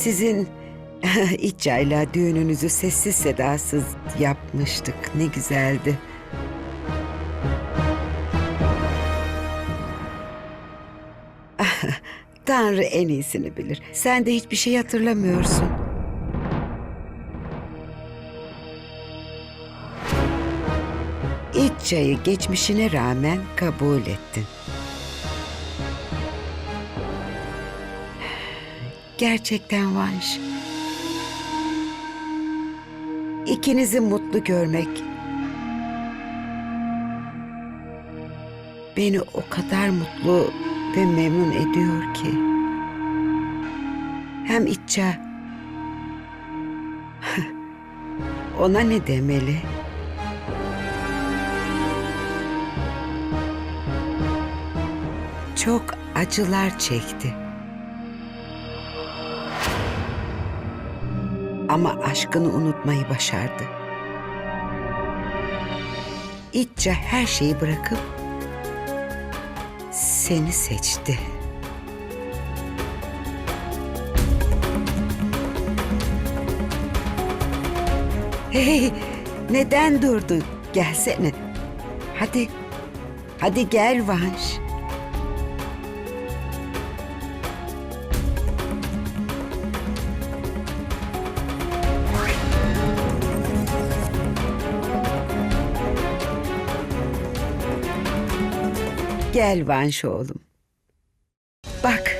Sizin İtça'yla düğününüzü sessiz sedasız yapmıştık. Ne güzeldi. Tanrı en iyisini bilir. Sen de hiçbir şey hatırlamıyorsun. İtça'yı geçmişine rağmen kabul ettin. Gerçekten Vanş. İkinizi mutlu görmek beni o kadar mutlu ve memnun ediyor ki. Hem İtça ona ne demeli? Çok acılar çekti. Ama aşkını unutmayı başardı. İtça her şeyi bırakıp seni seçti. Hey, neden durdun? Gelsene. Hadi, hadi gel Vanş. Gel Vanş oğlum. Bak,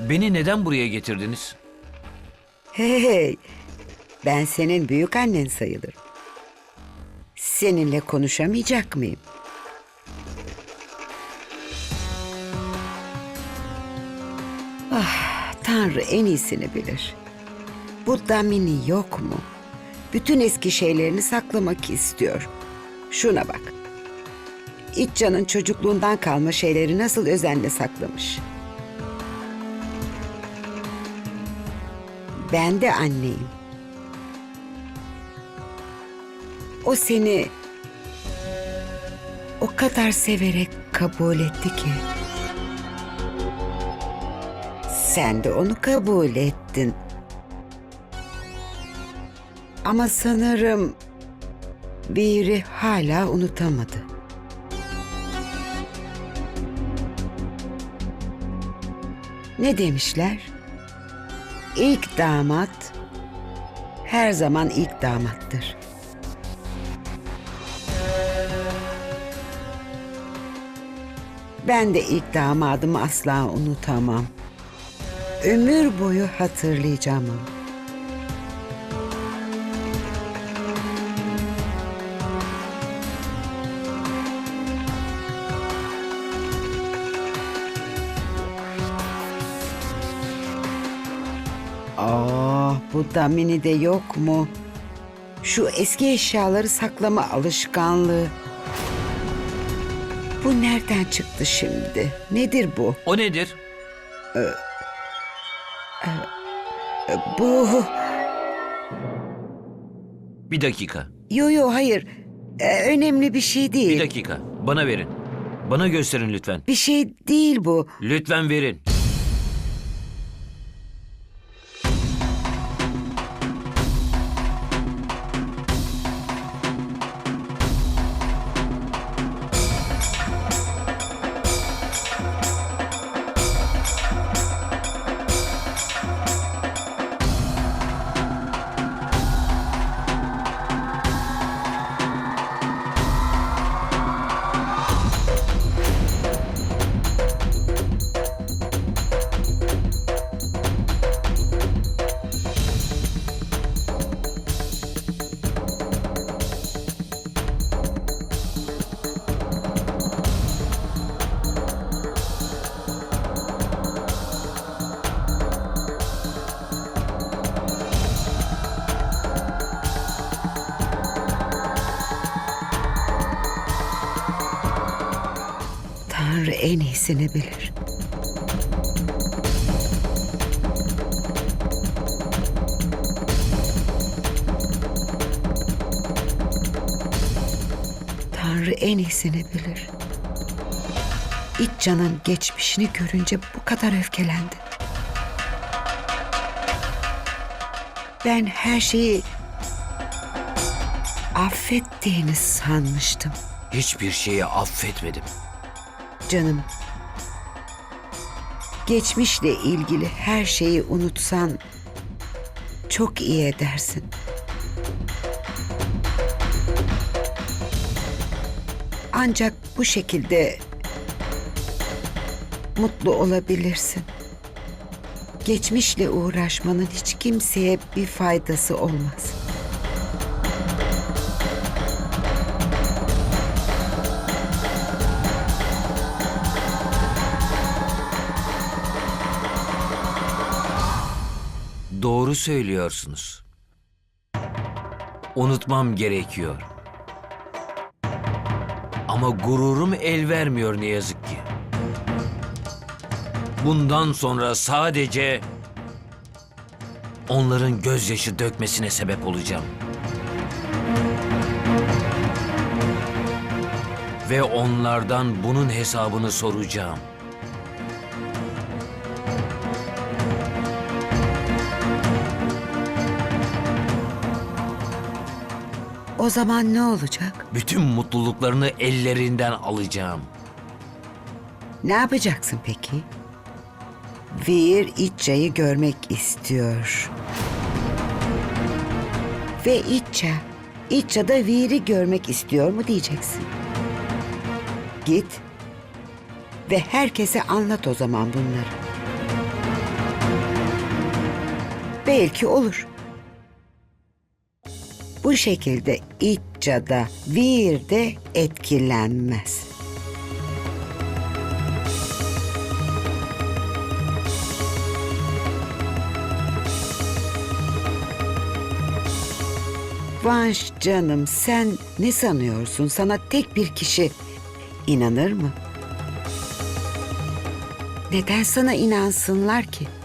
Beni neden buraya getirdiniz? hey, ben senin büyük annen sayılırım. Seninle konuşamayacak mıyım? Ah, Tanrı en iyisini bilir. Bu Damini yok mu? Bütün eski şeylerini saklamak istiyor. Şuna bak. İtcan'ın çocukluğundan kalma şeyleri nasıl özenle saklamış. Ben de anneyim. O seni o kadar severek kabul etti ki. Sen de onu kabul ettin. Ama sanırım biri hala unutamadı. Ne demişler? İlk damat her zaman ilk damattır. Ben de ilk damadımı asla unutamam. Ömür boyu hatırlayacağım onu. Aa, bu damini de yok mu? Şu eski eşyaları saklama alışkanlığı. Bu nereden çıktı şimdi? Nedir bu? O nedir? Bu... Bir dakika. Yo yo hayır. Ee, önemli bir şey değil. Bir dakika. Bana verin. Bana gösterin lütfen. Bir şey değil bu. Lütfen verin. Tanrı en iyisini bilir. Tanrı en iyisini bilir. İç canın geçmişini görünce bu kadar öfkelendi. Ben her şeyi affettiğini sanmıştım. Hiçbir şeyi affetmedim. Canım. Geçmişle ilgili her şeyi unutsan çok iyi edersin. Ancak bu şekilde mutlu olabilirsin. Geçmişle uğraşmanın hiç kimseye bir faydası olmaz. Doğru söylüyorsunuz. Unutmam gerekiyor. Ama gururum el vermiyor ne yazık ki. Bundan sonra sadece onların gözyaşı dökmesine sebep olacağım. Ve onlardan bunun hesabını soracağım. O zaman ne olacak? Bütün mutluluklarını ellerinden alacağım. Ne yapacaksın peki? Vir İcca'yı görmek istiyor. Ve İcca, İcca da Vir'i görmek istiyor mu diyeceksin. Git ve herkese anlat o zaman bunları. Belki olur. Bu şekilde İcca da Vir de etkilenmez. Vanş canım sen ne sanıyorsun? Sana tek bir kişi inanır mı? Neden sana inansınlar ki?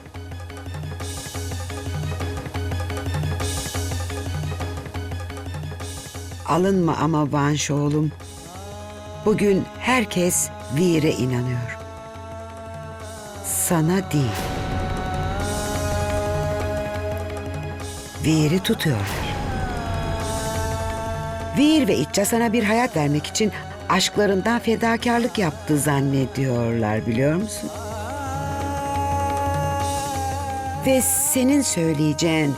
Alınma ama Vanş oğlum. Bugün herkes Vir'e inanıyor. Sana değil. Vir'i tutuyorlar. Vir ve İtça sana bir hayat vermek için aşklarından fedakarlık yaptı zannediyorlar biliyor musun? Ve senin söyleyeceğin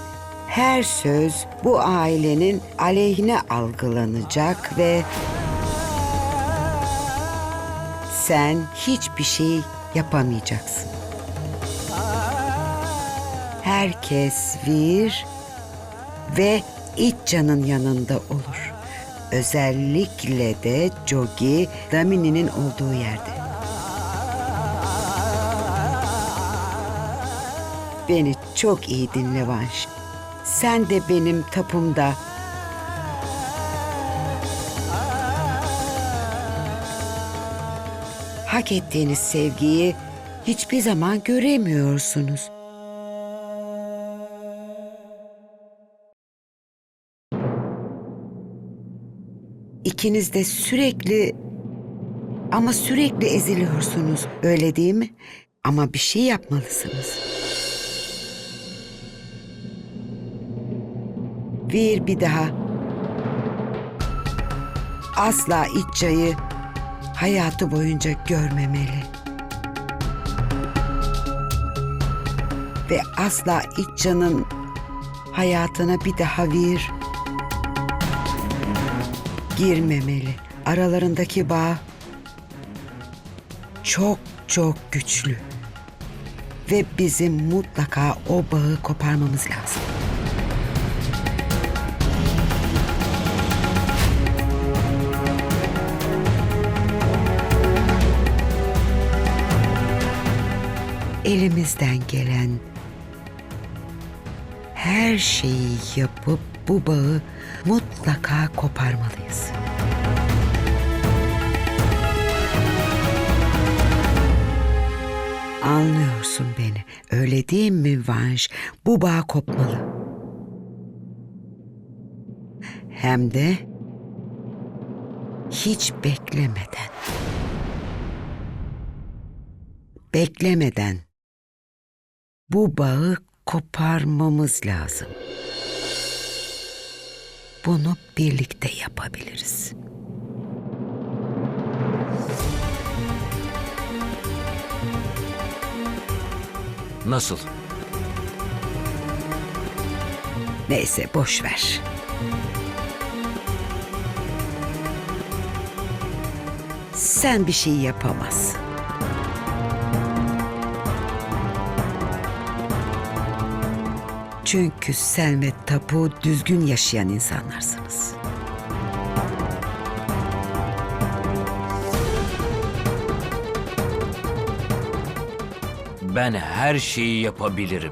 her söz bu ailenin aleyhine algılanacak ve sen hiçbir şey yapamayacaksın. Herkes Vir ve İtcan'ın yanında olur. Özellikle de Jogi Damini'nin olduğu yerde. Beni çok iyi dinle Vanş. Sen de benim tapumda hak ettiğiniz sevgiyi hiçbir zaman göremiyorsunuz. İkiniz de sürekli ama sürekli eziliyorsunuz. Öyle değil mi? Ama bir şey yapmalısınız. Bir bir daha asla İcca'yı hayatı boyunca görmemeli. Ve asla İcca'nın hayatına bir daha bir girmemeli. Aralarındaki bağ çok çok güçlü. Ve bizim mutlaka o bağı koparmamız lazım. Elimizden gelen her şeyi yapıp bu bağı mutlaka koparmalıyız. Anlıyorsun beni. Öyle değil mi Vanş? Bu bağ kopmalı. Hem de hiç beklemeden. Beklemeden bu bağı koparmamız lazım. bunu birlikte yapabiliriz. Nasıl? Neyse boş ver. Sen bir şey yapamazsın. Çünkü sen ve Tapu düzgün yaşayan insanlarsınız. Ben her şeyi yapabilirim.